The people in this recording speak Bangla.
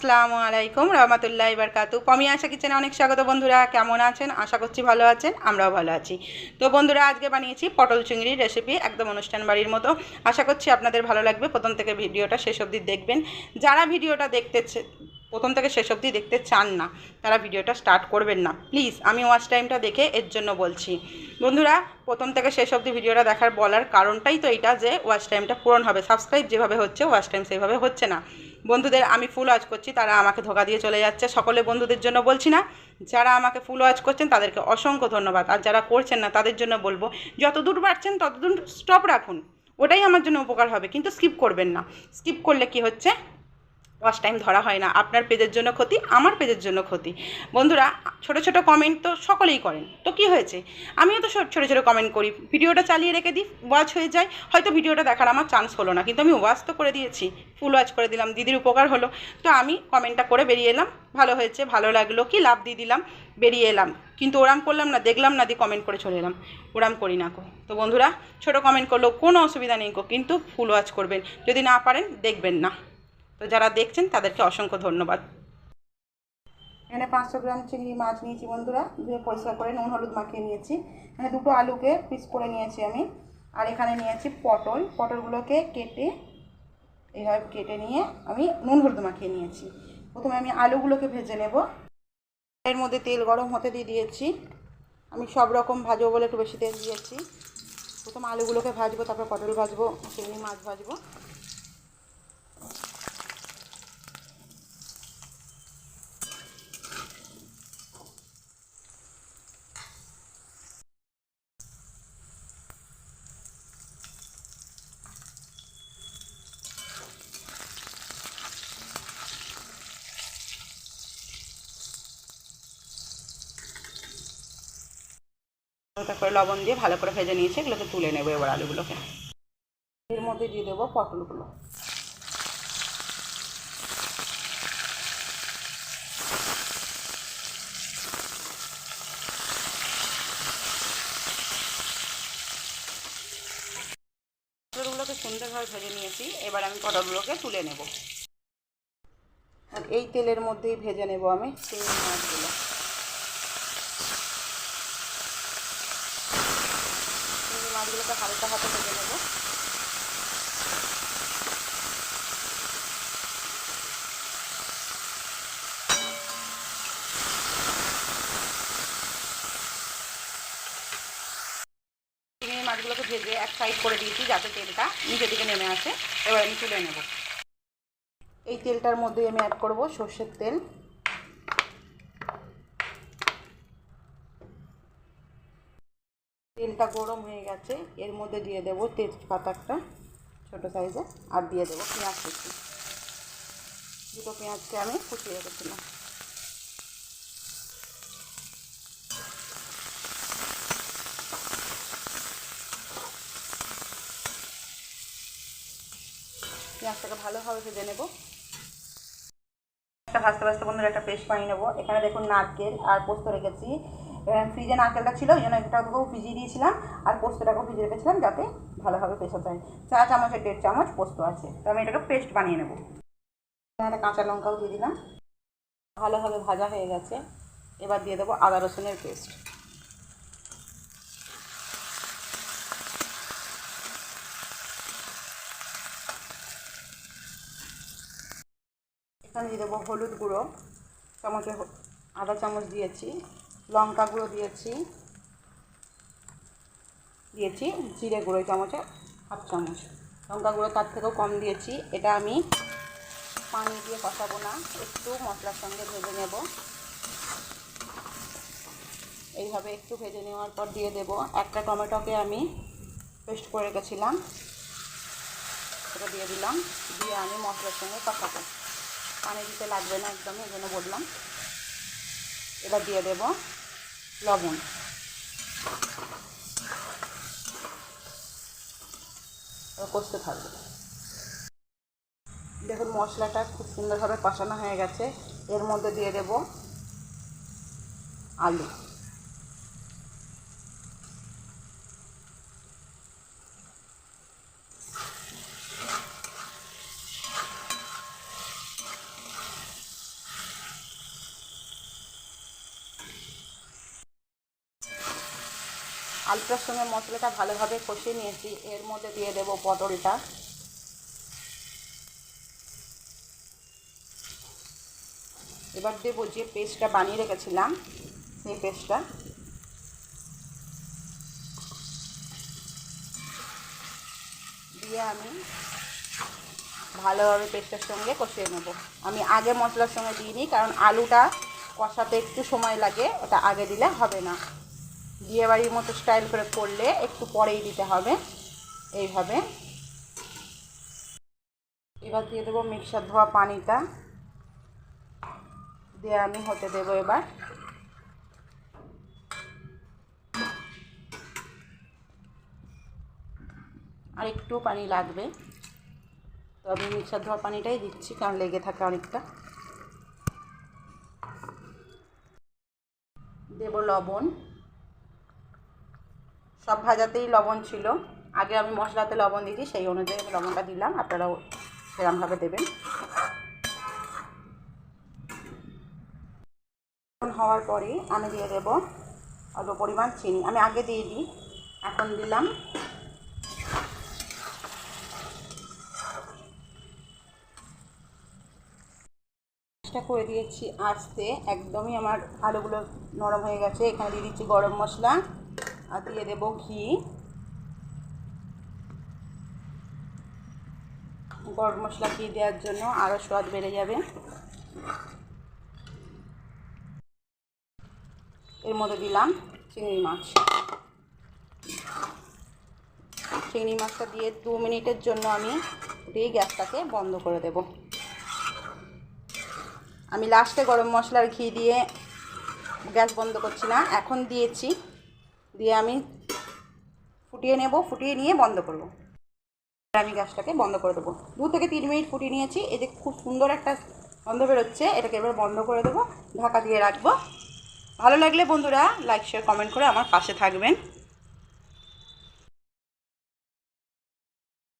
আসসালামু আলাইকুম, রহমতুল্লাহ বারকাতু। পমি আশা কিচেনে অনেক স্বাগত বন্ধুরা, কেমন আছেন? আশা করছি ভালো আছেন, আমরাও ভালো আছি। তো বন্ধুরা, আজকে বানিয়েছি পটল চিংড়ির রেসিপি একদম অনুষ্ঠান বাড়ির মতো। আশা করছি আপনাদের ভালো লাগবে, প্রথম থেকে ভিডিওটা শেষ অবধি দেখবেন। যারা ভিডিওটা দেখতে প্রথম থেকে শেষ অবধি দেখতে চান না, তারা ভিডিওটা স্টার্ট করবেন না। প্লিজ আমি ওয়াচ টাইমটা দেখে এর জন্য বলছি। বন্ধুরা, প্রথম থেকে শেষ অবধি ভিডিওটা দেখার বলার কারণটাই তো এইটা যে ওয়াচ টাইমটা পূরণ হবে। সাবস্ক্রাইব যেভাবে হচ্ছে ওয়াচ টাইম সেইভাবে হচ্ছে না। বন্ধুদের আমি ফুল ওয়াজ করছি, তারা আমাকে ধোকা দিয়ে চলে যাচ্ছে। সকলে বন্ধুদের জন্য বলছি না, যারা আমাকে ফুল ওয়াজ করছেন তাদেরকে অসংখ্য ধন্যবাদ। আর যারা করছেন না, তাদের জন্য বলব, যতদূর পারছেন ততদূর স্টপ রাখুন। ওটাই আমার জন্য উপকার হবে, কিন্তু স্কিপ করবেন না। স্কিপ করলে কি হচ্ছে? ওয়াচ টাইম ধরা হয় না। আপনার পেজের জন্য ক্ষতি, আমার পেজের জন্য ক্ষতি। বন্ধুরা, ছোট ছোট কমেন্ট তো সকলেই করেন। তো কি হয়েছে? আমিও তো ছোট ছোট কমেন্ট করি। ভিডিওটা চালিয়ে রেখে দিই ওয়াচ হয়ে যায়। হয়তো ভিডিওটা দেখার আমার চান্স হলো না, কিন্তু আমি ওয়াচ তো করে দিয়েছি। ফুল ওয়াচ করে দিলাম, দিদির উপকার হলো। তো আমি কমেন্টটা করে বেরিয়ে এলাম। ভালো হয়েছে, ভালো লাগল, কি লাভ দিয়ে দিলাম? বেরিয়ে এলাম। কিন্তু ওরাম করলাম না, দেখলাম না, দিয়ে কমেন্ট করে চলে এলাম। ওরাম করি না কো। তো বন্ধুরা, ছোট কমেন্ট করলেও কোনো অসুবিধা নেই কো, কিন্তু ফুল ওয়াচ করবেন। যদি না পারেন, দেখবেন না। তো যারা দেখছেন, তাদেরকে অসংখ্য ধন্যবাদ। এখানে পাঁচশো গ্রাম চিংড়ি মাছ নিয়েছি বন্ধুরা। ধুয়ে পরিষ্কার করে নুন, হলুদ মাখিয়ে নিয়েছি। এখানে দুটো আলুকে পিস করে নিয়েছি আমি। আর এখানে নিয়েছি পটল। পটলগুলোকে কেটে এইভাবে কেটে নিয়ে আমি নুন, হলুদ মাখিয়ে নিয়েছি। প্রথমে আমি আলুগুলোকে ভেজে নেব। এর মধ্যে তেল গরম হতে দিয়ে দিয়েছি। আমি সব রকম ভাজবো বলে একটু বেশি তেল দিয়েছি। প্রথম আলুগুলোকে ভাজবো, তারপর পটল ভাজবো, চিংড়ি মাছ ভাজবো। হালকা করে লবণ দিয়ে ভালো করে ভেজে নিয়েছি এগুলোকে তুলে নেব এবার আলুগুলোকে। এর মধ্যে দিয়ে দেবো পটলগুলো। পটলগুলোকে সুন্দরভাবে ভেজে নিয়েছি, এবার আমি পটলগুলোকে তুলে নেব। আর এই তেলের মধ্যেই ভেজে নেব আমি। চিংড়ি মাছগুলো চিংড়ি মাছগুলোকে হালকা হাতে ভেজে নেব। মাছগুলোকে ভেজে এক সাইড করে দিয়েছি যাতে তেলটা নিচের দিকে নেমে আসে। এবার আমি তুলে নেব। এই তেলটার মধ্যে আমি অ্যাড করব সর্ষের তেল। তেলটা গরম হয়ে গেছে, এর মধ্যে দিয়ে দেবো তেজপাতা একটা ছোটো সাইজে, আর দিয়ে দেবো পেঁয়াজ কুচি। দুটো পেঁয়াজকে আমি কুচিয়ে রেখেছিলাম। পেঁয়াজটাকে ভালোভাবে ভেজে নেব। একটা ভাজতে ভাজতে বন্ধুরা একটা পেস্ট বানিয়ে নেব। এখানে দেখুন নারকেল আর পোস্ত রেখেছি। ফ্রিজে নারকেলটা ছিল ওই জন্য এটাকেও ভিজিয়ে দিয়েছিলাম আর পোস্তটাকেও ভিজিয়ে রেখেছিলাম যাতে ভালোভাবে পেশা যায়। চা চামচের দেড় চামচ পোস্ত আছে, তো আমি এটাকে পেস্ট বানিয়ে নেব। এখানে কাঁচা লঙ্কাও দিয়ে দিলাম। ভালোভাবে ভাজা হয়ে গেছে। এবার দিয়ে দেবো আদা রসুনের পেস্ট। এখানে দিয়ে দেবো হলুদ গুঁড়ো। চামচে আধা চামচ দিয়েছি। লঙ্কা গুঁড়ো দিয়েছি। দিয়েছি জিরে গুঁড়ো চামচে হাফ চামচ। লঙ্কা গুঁড়ো তার থেকেও কম দিয়েছি। এটা আমি পানি দিয়ে কষাবো না, একটু মশলার সঙ্গে ভেজে নেব। এইভাবে একটু ভেজে নেওয়ার পর দিয়ে দেব। একটা টমেটোকে আমি পেস্ট করে রেখেছিলাম, সেটা দিয়ে দিলাম। দিয়ে আমি মশলার সঙ্গে কষাবো। পানি দিতে লাগবে না একদমই, এই জন্য বললাম। এবার দিয়ে দেব লবণ। কষতে থাকবে। দেখুন, মশলাটা খুব সুন্দরভাবে কষানো হয়ে গেছে। এর মধ্যে দিয়ে দেব আলু। আলুটার সঙ্গে মশলাটা ভালোভাবে কষিয়ে নিয়েছি। এর মধ্যে দিয়ে দেবো পটলটা। এবার দেবো যে পেস্টটা বানিয়ে রেখেছিলাম, সেই পেস্টটা। দিয়ে আমি ভালোভাবে পেস্টের সঙ্গে কষিয়ে নেব। আমি আগে মশলার সঙ্গে দিইনি, কারণ আলুটা কষাতে একটু সময় লাগে, ওটা আগে দিলে হবে না। বিয়ে বাড়ির মতো স্টাইল করে করলে একটু পরেই দিতে হবে, এইভাবে। এবার দিয়ে দেবো মিক্সার ধোয়া পানিটা। দিয়ে আমি হতে দেবো এবার। আর একটু পানি লাগবে। তো আমি মিক্সার ধোয়া পানিটাই দিচ্ছি, কারণ লেগে থাকে অনেকটা। দেব লবণ। সব ভাজাতেই লবণ ছিল। আগে আমি মশলাতে লবণ দিয়েছি, সেই অনুযায়ী আমি লবণটা দিলাম, আপনারাও সেরকমভাবে দেবেন। হওয়ার পরে আমি দিয়ে দেব অল্প পরিমাণ চিনি। আমি আগে দিয়ে দিই, এখন দিলাম। চেষ্টা করে দিয়েছি আস্তে, একদমই আমার আলুগুলো নরম হয়ে গেছে, এখানে দিয়ে দিচ্ছি গরম মশলা। আর দিয়ে দেবো ঘি গরম মশলা ঘি দেওয়ার জন্য আরও স্বাদ বেড়ে যাবে। এর মধ্যে দিলাম চিংড়ি মাছ। চিংড়ি মাছটা দিয়ে দু মিনিটের জন্য আমি দিয়ে গ্যাসটাকে বন্ধ করে দেবো। আমি লাস্টে গরম মশলার ঘি দিয়ে গ্যাস বন্ধ করছি না, এখন দিয়েছি দিয়ে আমি ফুটিয়ে নেব, ফুটিয়ে নিয়ে বন্ধ করব। আমি গ্যাসটাকে বন্ধ করে দেবো। দু থেকে তিন মিনিট ফুটিয়ে নিয়েছি। এতে খুব সুন্দর একটা গন্ধ বেরোচ্ছে, এটাকে এবার বন্ধ করে দেবো, ঢাকা দিয়ে রাখব। ভালো লাগলে বন্ধুরা লাইক শেয়ার কমেন্ট করে আমার পাশে থাকবেন।